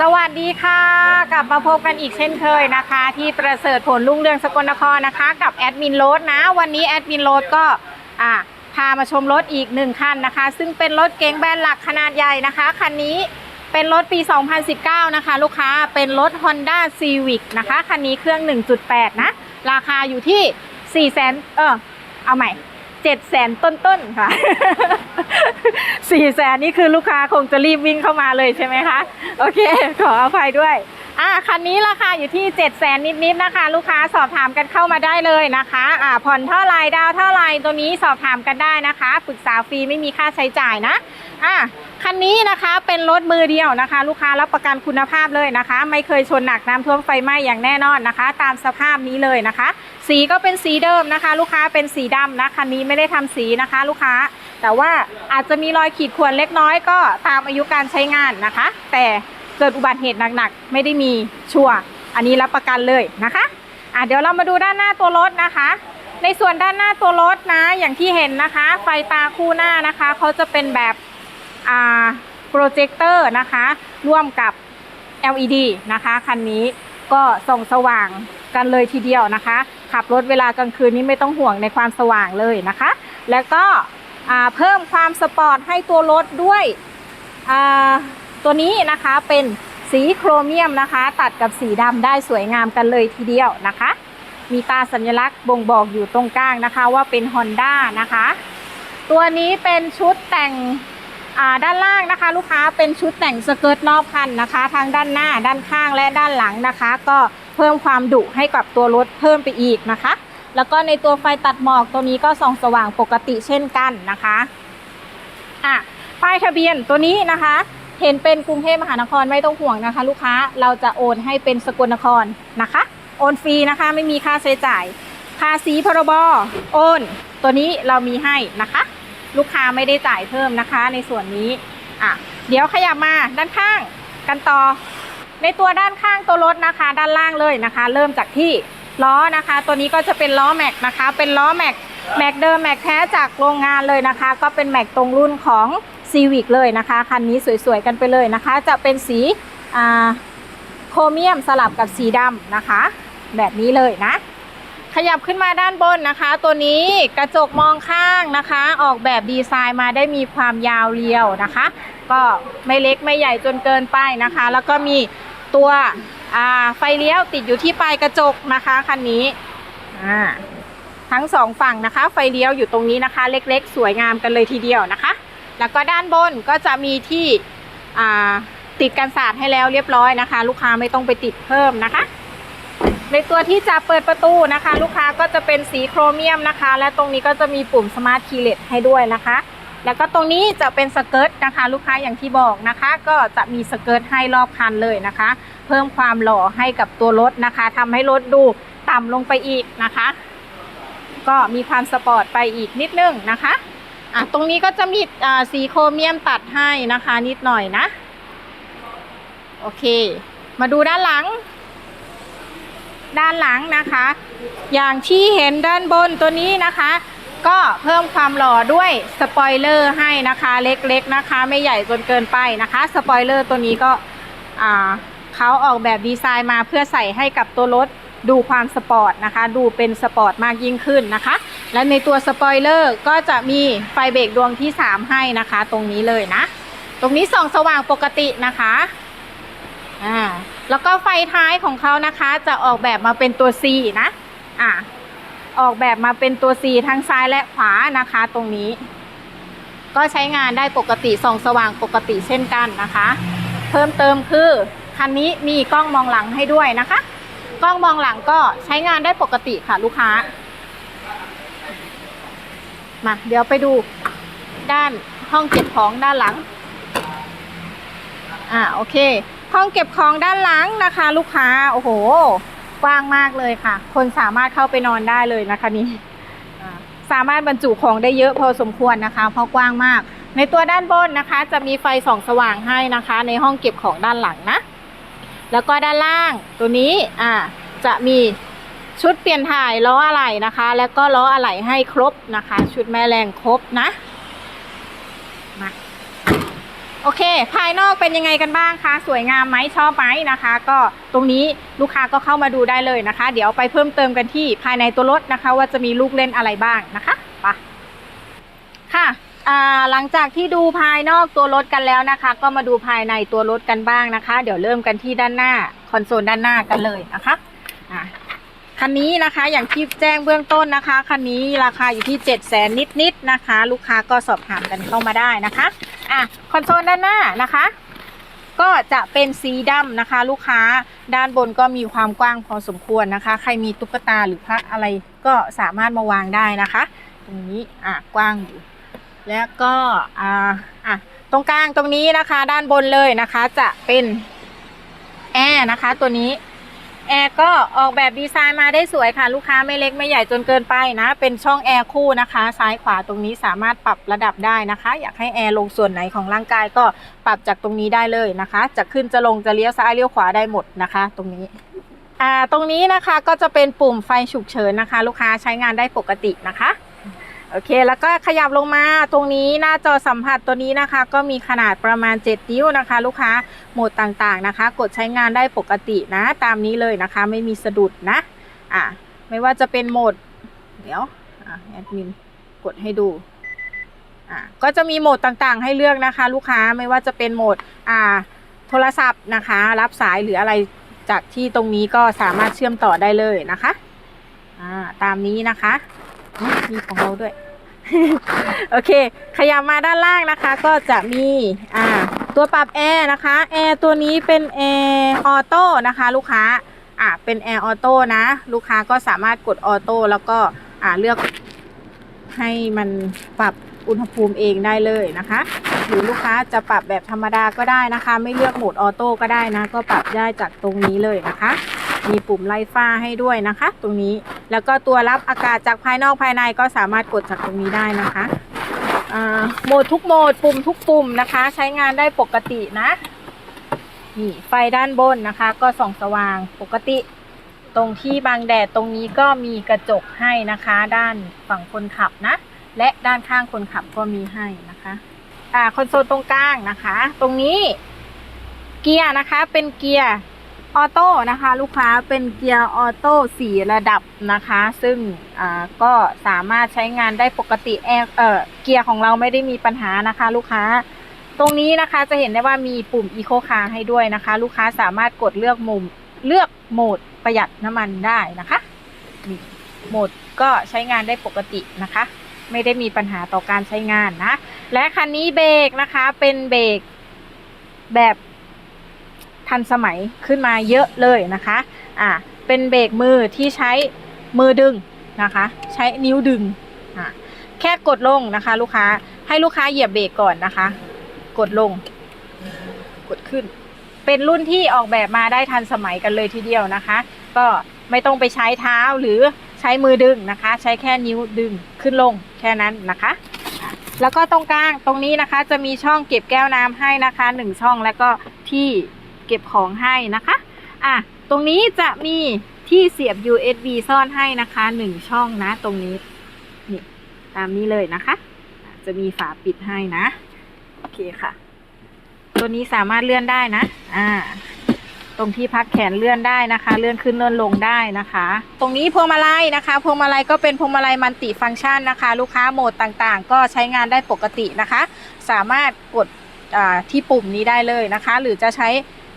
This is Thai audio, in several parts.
สวัสดีค่ะ กลับมาพบกันอีกเช่นเคยนะคะ ที่ประเสริฐผลลุ่งเรืองสกลนครนะคะ กับแอดมินโรดนะ วันนี้แอดมินโรดก็อ่าพามาชมรถอีกหนึ่งคันนะคะ ซึ่งเป็นรถเก๋งแบรนด์หลักขนาดใหญ่นะคะคันนี้เป็นรถปี 2019 นะคะ ลูกค้าเป็นรถ Honda Civic นะคะคันนี้เครื่อง 1.8 นะ ราคาอยู่ที่ 4 0 0 0 0 0เออเอาใหม่ เจ็ดแสนต้นๆค่ะสี่แสนนี่คือลูกค้าคงจะรีบวิ่งเข้ามาเลยใช่ไหมคะโอเค ขออภัยด้วยอ่าคันนี้ราคาอยู่ที่เจ็ดแสนนิดๆนะคะ ลูกค้าสอบถามกันเข้ามาได้เลยนะคะอ่าผ่อนเท่าไรดาวเท่าไรตัวนี้สอบถามกันได้นะคะปรึกษาฟรีไม่มีค่าใช้จ่ายนะอ่า คันนี้นะคะเป็นรถมือเดียวนะคะ ลูกค้ารับประกันคุณภาพเลยนะคะ ไม่เคยชนหนักน้ำท่วมไฟไหม้อย่างแน่นอนนะคะ ตามสภาพนี้เลยนะคะ สีก็เป็นสีเดิมนะคะ ลูกค้าเป็นสีดำนะคันนี้ไม่ได้ทำสีนะคะ ลูกค้า แต่ว่าอาจจะมีรอยขีดข่วนเล็กน้อยก็ตามอายุการใช้งานนะคะ แต่เกิดอุบัติเหตุหนักๆ ไม่ได้มีชัวร์อันนี้รับประกันเลยนะคะอะเดี๋ยวเรามาดูด้านหน้าตัวรถนะคะ ในส่วนด้านหน้าตัวรถนะ อย่างที่เห็นนะคะ ไฟตาคู่หน้านะคะเขาจะเป็นแบบ โปรเจคเตอร์นะคะ ร่วมกับ LED นะคะคันนี้ก็ส่องสว่างกันเลยทีเดียวนะคะ ขับรถเวลากลางคืนนี้ไม่ต้องห่วงในความสว่างเลยนะคะ แล้วก็เพิ่มความสปอร์ตให้ตัวรถด้วยตัวนี้นะคะเป็นสีโครเมียมนะคะ ตัดกับสีดำได้สวยงามกันเลยทีเดียวนะคะ มีตาสัญลักษณ์บ่งบอกอยู่ตรงกลางนะคะว่าเป็น Honda นะคะ ตัวนี้เป็นชุดแต่ง ด้านล่างนะคะ ลูกค้าเป็นชุดแต่งสเกิร์ตรอบคันนะคะ ทั้งด้านหน้าด้านข้างและด้านหลังนะคะ ก็เพิ่มความดุให้กับตัวรถเพิ่มไปอีกนะคะ แล้วก็ในตัวไฟตัดหมอกตัวนี้ก็ส่องสว่างปกติเช่นกันนะคะอะป้ายทะเบียนตัวนี้นะคะ เห็นเป็นกรุงเทพมหานครไม่ต้องห่วงนะคะ ลูกค้าเราจะโอนให้เป็นสกลนครนะคะ โอนฟรีนะคะไม่มีค่าใช้จ่ายภาษีพรบโอน ตัวนี้เรามีให้นะคะ ลูกค้าไม่ได้จ่ายเพิ่มนะคะ ในส่วนนี้อะเดี๋ยวขยับมาด้านข้างกันต่อ ในตัวด้านข้างตัวรถนะคะ ด้านล่างเลยนะคะ เริ่มจากที่ล้อนะคะ ตัวนี้ก็จะเป็นล้อแม็กนะคะ เป็นล้อแม็กแม็กเดิมแม็กแท้จากโรงงานเลยนะคะ ก็เป็นแม็กตรงรุ่นของซีวิกเลยนะคะคันนี้สวยๆกันไปเลยนะคะ จะเป็นสีโครเมียมสลับกับสีดำนะคะ แบบนี้เลยนะ ขยับขึ้นมาด้านบนนะคะ ตัวนี้กระจกมองข้างนะคะ ออกแบบดีไซน์มาได้มีความยาวเรียวนะคะ ก็ไม่เล็กไม่ใหญ่จนเกินไปนะคะ แล้วก็มีตัวไฟเลี้ยวติดอยู่ที่ปลายกระจกนะคะคันนี้ทั้งสองฝั่งนะคะ ไฟเลี้ยวอยู่ตรงนี้นะคะ เล็กๆ สวยงามกันเลยทีเดียวนะคะ แล้วก็ด้านบนก็จะมีที่ติดกันสาดให้แล้วเรียบร้อยนะคะ ลูกค้าไม่ต้องไปติดเพิ่มนะคะ ในตัวที่จะเปิดประตูนะคะ ลูกค้าก็จะเป็นสีโครเมียมนะคะ และตรงนี้ก็จะมีปุ่มสมาร์ทคีย์เลสให้ด้วยนะคะ แล้วก็ตรงนี้จะเป็นสเกิร์ตนะคะ ลูกค้าอย่างที่บอกนะคะ ก็จะมีสเกิร์ตให้รอบคันเลยนะคะ เพิ่มความหล่อให้กับตัวรถนะคะทำให้รถดูต่ำลงไปอีกนะคะ ก็มีความสปอร์ตไปอีกนิดนึงนะคะอะตรงนี้ก็จะมีอ่าสีโครเมียมตัดให้นะคะ นิดหน่อยนะ โอเค มาดูด้านหลัง ด้านหลังนะคะ อย่างที่เห็นด้านบนตัวนี้นะคะ ก็เพิ่มความหล่อด้วยสปอยเลอร์ให้นะคะ เล็กๆนะคะ ไม่ใหญ่จนเกินไปนะคะสปอยเลอร์ตัวนี้ก็เขาออกแบบดีไซน์มาเพื่อใส่ให้กับตัวรถดูความสปอร์ตนะคะ ดูเป็นสปอร์ตมากยิ่งขึ้นนะคะ และในตัวสปอยเลอร์ก็จะมีไฟเบรกดวงที่ 3 ให้นะคะ ตรงนี้เลยนะ ตรงนี้ส่องสว่างปกตินะคะ อ่าแล้วก็ไฟท้ายของเขานะคะ จะออกแบบมาเป็นตัว C นะอ่าออกแบบมาเป็นตัว C ทั้งซ้ายและขวานะคะตรงนี้ ก็ใช้งานได้ปกติส่องสว่างปกติเช่นกันนะคะ เพิ่มเติมคือคันนี้มีกล้องมองหลังให้ด้วยนะคะ กล้องมองหลังก็ใช้งานได้ปกติค่ะลูกค้า มาเดี๋ยวไปดูด้านห้องเก็บของด้านหลัง อ่าโอเค ห้องเก็บของด้านหลังนะคะ ลูกค้าโอ้โหกว้างมากเลยค่ะ คนสามารถเข้าไปนอนได้เลยนะคะนี่สามารถบรรจุของได้เยอะพอสมควรนะคะ เพราะกว้างมาก ในตัวด้านบนนะคะ จะมีไฟส่องสว่างให้นะคะ ในห้องเก็บของด้านหลังนะ แล้วก็ด้านล่างตัวนี้อ่าจะมีชุดเปลี่ยนถ่ายล้ออะไหล่นะคะ แล้วก็ล้ออะไหล่ให้ครบนะคะ ชุดแม่แรงครบนะมา โอเค ภายนอกเป็นยังไงกันบ้างคะ สวยงามไหมชอบไหมนะคะ ก็ตรงนี้ลูกค้าก็เข้ามาดูได้เลยนะคะ เดี๋ยวไปเพิ่มเติมกันที่ภายในตัวรถนะคะ ว่าจะมีลูกเล่นอะไรบ้างนะคะไปค่ะหลังจากที่ดูภายนอกตัวรถกันแล้วนะคะ ก็มาดูภายในตัวรถกันบ้างนะคะ เดี๋ยวเริ่มกันที่ด้านหน้าคอนโซลด้านหน้ากันเลยนะคะคันนี้นะคะอย่างที่แจ้งเบื้องต้นนะคะคันนี้ราคาอยู่ที่7 0 0 0 0นิดๆนะคะ ลูกค้าก็สอบถามกันเข้ามาได้นะคะ อะคอนโซลด้านหน้านะคะ ก็จะเป็นสีดำนะคะ ลูกค้าด้านบนก็มีความกว้างพอสมควรนะคะ ใครมีตุ๊กตาหรือพระอะไรก็สามารถมาวางได้นะคะ ตรงนี้อะกว้างอยู่แล้วก็อ่าอะตรงกลางตรงนี้นะคะ ด้านบนเลยนะคะ จะเป็นแอร์นะคะ ตัวนี้ แอร์ก็ออกแบบดีไซน์มาได้สวยค่ะ ลูกค้าไม่เล็กไม่ใหญ่จนเกินไปนะ เป็นช่องแอร์คู่นะคะ ซ้ายขวาตรงนี้สามารถปรับระดับได้นะคะ อยากให้แอร์ลงส่วนไหนของร่างกายก็ปรับจากตรงนี้ได้เลยนะคะ จะขึ้นจะลงจะเลี้ยวซ้ายเลี้ยวขวาได้หมดนะคะ ตรงนี้อ่าตรงนี้นะคะก็จะเป็นปุ่มไฟฉุกเฉินนะคะ ลูกค้าใช้งานได้ปกตินะคะ โอเค แล้วก็ขยับลงมาตรงนี้หน้าจอสัมผัสตัวนี้นะคะ ก็มีขนาดประมาณ 7 นิ้วนะคะ ลูกค้าโหมดต่างๆนะคะ กดใช้งานได้ปกตินะ ตามนี้เลยนะคะ ไม่มีสะดุดนะ อ่าไม่ว่าจะเป็นโหมด เดี๋ยว อ่าแอดมินกดให้ดูอ่าก็จะมีโหมดต่างๆ ให้เลือกนะคะ ลูกค้าไม่ว่าจะเป็นโหมดอ่าโทรศัพท์นะคะ รับสายหรืออะไรจากที่ตรงนี้ก็สามารถเชื่อมต่อได้เลยนะคะอ่าตามนี้นะคะ มีของเราด้วย โอเค ขยับมาด้านล่างนะคะ ก็จะมีอ่าตัวปรับแอร์นะคะแอร์ตัวนี้เป็นแอร์ออโต้นะคะ ลูกค้าอ่าเป็นแอร์ออโต้นะ ลูกค้าก็สามารถกดออโต้แล้วก็อ่าเลือกให้มันปรับอุณหภูมิเองได้เลยนะคะ หรือลูกค้าจะปรับแบบธรรมดาก็ได้นะคะ ไม่เลือกโหมดออโต้ก็ได้นะ ก็ปรับได้จากตรงนี้เลยนะคะ มีปุ่มไล่ฟ้าให้ด้วยนะคะ ตรงนี้แล้วก็ตัวรับอากาศจากภายนอกภายในก็สามารถกดจากตรงนี้ได้นะคะโหมดทุกโหมดปุ่มทุกปุ่มนะคะ ใช้งานได้ปกตินะนี่ไฟด้านบนนะคะ ก็ส่องสว่างปกติ ตรงที่บังแดดตรงนี้ก็มีกระจกให้นะคะ ด้านฝั่งคนขับนะ และด้านข้างคนขับก็มีให้นะคะอ่าคอนโซลตรงกลางนะคะ ตรงนี้เกียร์นะคะเป็นเกียร์ ออโต้นะคะ ลูกค้าเป็นเกียร์ออโต้สี่ระดับนะคะ ซึ่งอ่าก็สามารถใช้งานได้ปกติแอร์เอ่อเกียร์ของเราไม่ได้มีปัญหานะคะ ลูกค้า ตรงนี้นะคะจะเห็นได้ว่ามีปุ่ม Eco Car ให้ด้วยนะคะ ลูกค้าสามารถกดเลือกมุมเลือกโหมดประหยัดน้ำมันได้นะคะนี่โหมดก็ใช้งานได้ปกตินะคะ ไม่ได้มีปัญหาต่อการใช้งานนะ และคันนี้เบรกนะคะเป็นเบรกแบบ ทันสมัยขึ้นมาเยอะเลยนะคะอ่าเป็นเบรกมือที่ใช้มือดึงนะคะ ใช้นิ้วดึงอ่าแค่กดลงนะคะ ลูกค้าให้ลูกค้าเหยียบเบรกก่อนนะคะ กดลง กดขึ้น เป็นรุ่นที่ออกแบบมาได้ทันสมัยกันเลยทีเดียวนะคะ ก็ไม่ต้องไปใช้เท้าหรือใช้มือดึงนะคะ ใช้แค่นิ้วดึงขึ้นลงแค่นั้นนะคะ แล้วก็ตรงกลางตรงนี้นะคะ จะมีช่องเก็บแก้วน้ำให้นะคะหนึ่งช่องแล้วก็ที่ ก็บของให้นะคะอะตรงนี้จะมีที่เสียบ USB ซ่อนให้นะคะหนึ่งช่องนะ ตรงนี้นี่ตามนี้เลยนะคะ จะมีฝาปิดให้นะโอเคค่ะ ตัวนี้สามารถเลื่อนได้นะอ่าตรงที่พักแขนเลื่อนได้นะคะ เลื่อนขึ้นเลื่อนลงได้นะคะ ตรงนี้พวงมาลัยนะคะพวงมาลัยก็เป็นพวงมาลัยมัลติฟังก์ชันนะคะ ลูกค้าโหมดต่างๆ ก็ใช้งานได้ปกตินะคะ สามารถกดอ่าที่ปุ่มนี้ได้เลยนะคะ หรือจะใช้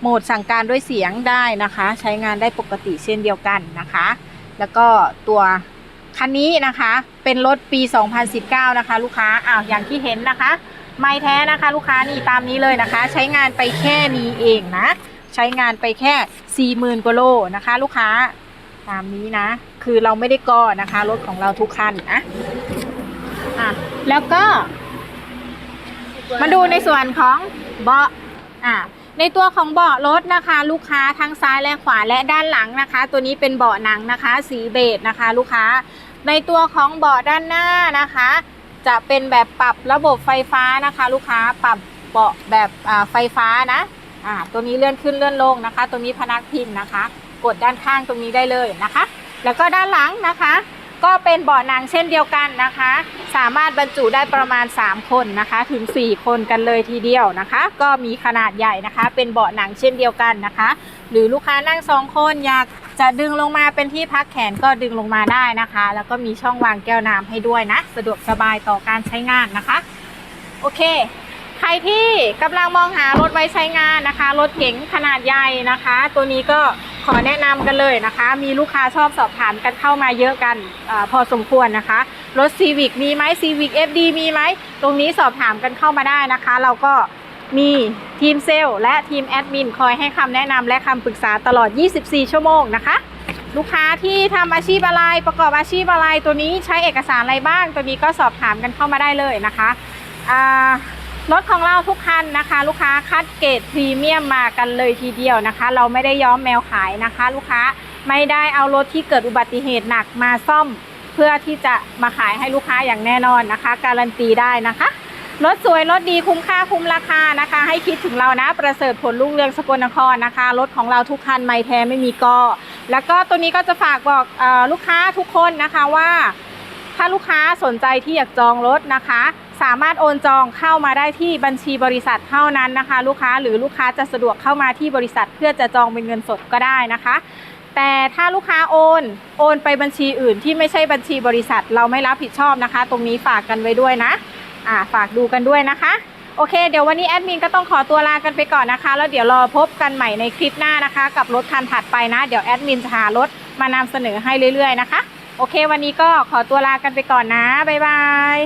โหมดสั่งการด้วยเสียงได้นะคะ ใช้งานได้ปกติเช่นเดียวกันนะคะ แล้วก็ตัวคันนี้นะคะเป็นรถปี 2019 นะคะ ลูกค้าอ้าวอย่างที่เห็นนะคะ ไม่แท้นะคะ ลูกค้านี่ตามนี้เลยนะคะ ใช้งานไปแค่นี้เองนะ ใช้งานไปแค่ 40,000กว่าโลนะคะ ลูกค้าตามนี้นะ คือเราไม่ได้ก่อนะคะรถของเราทุกคันนะอะแล้วก็ มาดูในส่วนของเบาะอะ ในตัวของเบาะรถนะคะ ลูกค้าทั้งซ้ายและขวาและด้านหลังนะคะ ตัวนี้เป็นเบาะหนังนะคะ สีเบจนะคะ ลูกค้า ในตัวของเบาะด้านหน้านะคะ จะเป็นแบบปรับระบบไฟฟ้านะคะ ลูกค้าปรับเบาะแบบอ่าไฟฟ้านะอ่าตัวนี้เลื่อนขึ้นเลื่อนลงนะคะ ตัวนี้พนักพิงนะคะ กดด้านข้างตรงนี้ได้เลยนะคะ แล้วก็ด้านหลังนะคะ ก็เป็นเบาะหนังเช่นเดียวกันนะคะ สามารถบรรจุได้ประมาณ 3 คนนะคะถึง 4 คนกันเลยทีเดียวนะคะ ก็มีขนาดใหญ่นะคะ เป็นเบาะหนังเช่นเดียวกันนะคะ หรือลูกค้านั่ง 2 คนอยากจะดึงลงมาเป็นที่พักแขนก็ดึงลงมาได้นะคะ แล้วก็มีช่องวางแก้วน้ำให้ด้วยนะ สะดวกสบายต่อการใช้งานนะคะ โอเค ใครที่กำลังมองหารถไว้ใช้งานนะคะ รถเก๋งขนาดใหญ่นะคะ ตัวนี้ก็ ขอแนะนำกันเลยนะคะ มีลูกค้าชอบสอบถามกันเข้ามาเยอะกันอพอสมควรนะคะ รถ Civic มีไหม Civic FD มีไหม ตรงนี้สอบถามกันเข้ามาได้นะคะ เราก็มีทีมเซลล์และทีมแอดมินคอยให้คำแนะนำและคำปรึกษาตลอด 24 ชั่วโมงนะคะ ลูกค้าที่ทำอาชีพอะไรประกอบอาชีพอะไรตัวนี้ใช้เอกสารอะไรบ้าง ตัวนี้ก็สอบถามกันเข้ามาได้เลยนะคะอ่า รถของเราทุกคันนะคะ ลูกค้าคัดเกรดพรีเมียมมากันเลยทีเดียวนะคะ เราไม่ได้ย้อมแมวขายนะคะ ลูกค้าไม่ได้เอารถที่เกิดอุบัติเหตุหนักมาซ่อม เพื่อที่จะมาขายให้ลูกค้าอย่างแน่นอนนะคะ การันตีได้นะคะรถสวยรถดีคุ้มค่าคุ้มราคานะคะ ให้คิดถึงเรานะ ประเสริฐผลรุ่งเรืองสกลนครนะคะ รถของเราทุกคันไม่แท้ไม่มีกอแล้วก็ตัวนี้ก็จะฝากบอกออลูกค้าทุกคนนะคะว่า ถ้าลูกค้าสนใจที่อยากจองรถนะคะ สามารถโอนจองเข้ามาได้ที่บัญชีบริษัทเท่านั้นนะคะ ลูกค้าหรือลูกค้าจะสะดวกเข้ามาที่บริษัทเพื่อจะจองเป็นเงินสดก็ได้นะคะ แต่ถ้าลูกค้าโอนโอนไปบัญชีอื่นที่ไม่ใช่บัญชีบริษัทเราไม่รับผิดชอบนะคะ ตรงนี้ฝากกันไว้ด้วยนะอ่าฝากดูกันด้วยนะคะโอเค เดี๋ยววันนี้แอดมินก็ต้องขอตัวลากันไปก่อนนะคะ แล้วเดี๋ยวรอพบกันใหม่ในคลิปหน้านะคะ กับรถคันถัดไปนะ เดี๋ยวแอดมินจะหารถมานำเสนอให้เรื่อยๆนะคะ โอเค วันนี้ก็ขอตัวลากันไปก่อนนะ บ๊ายบาย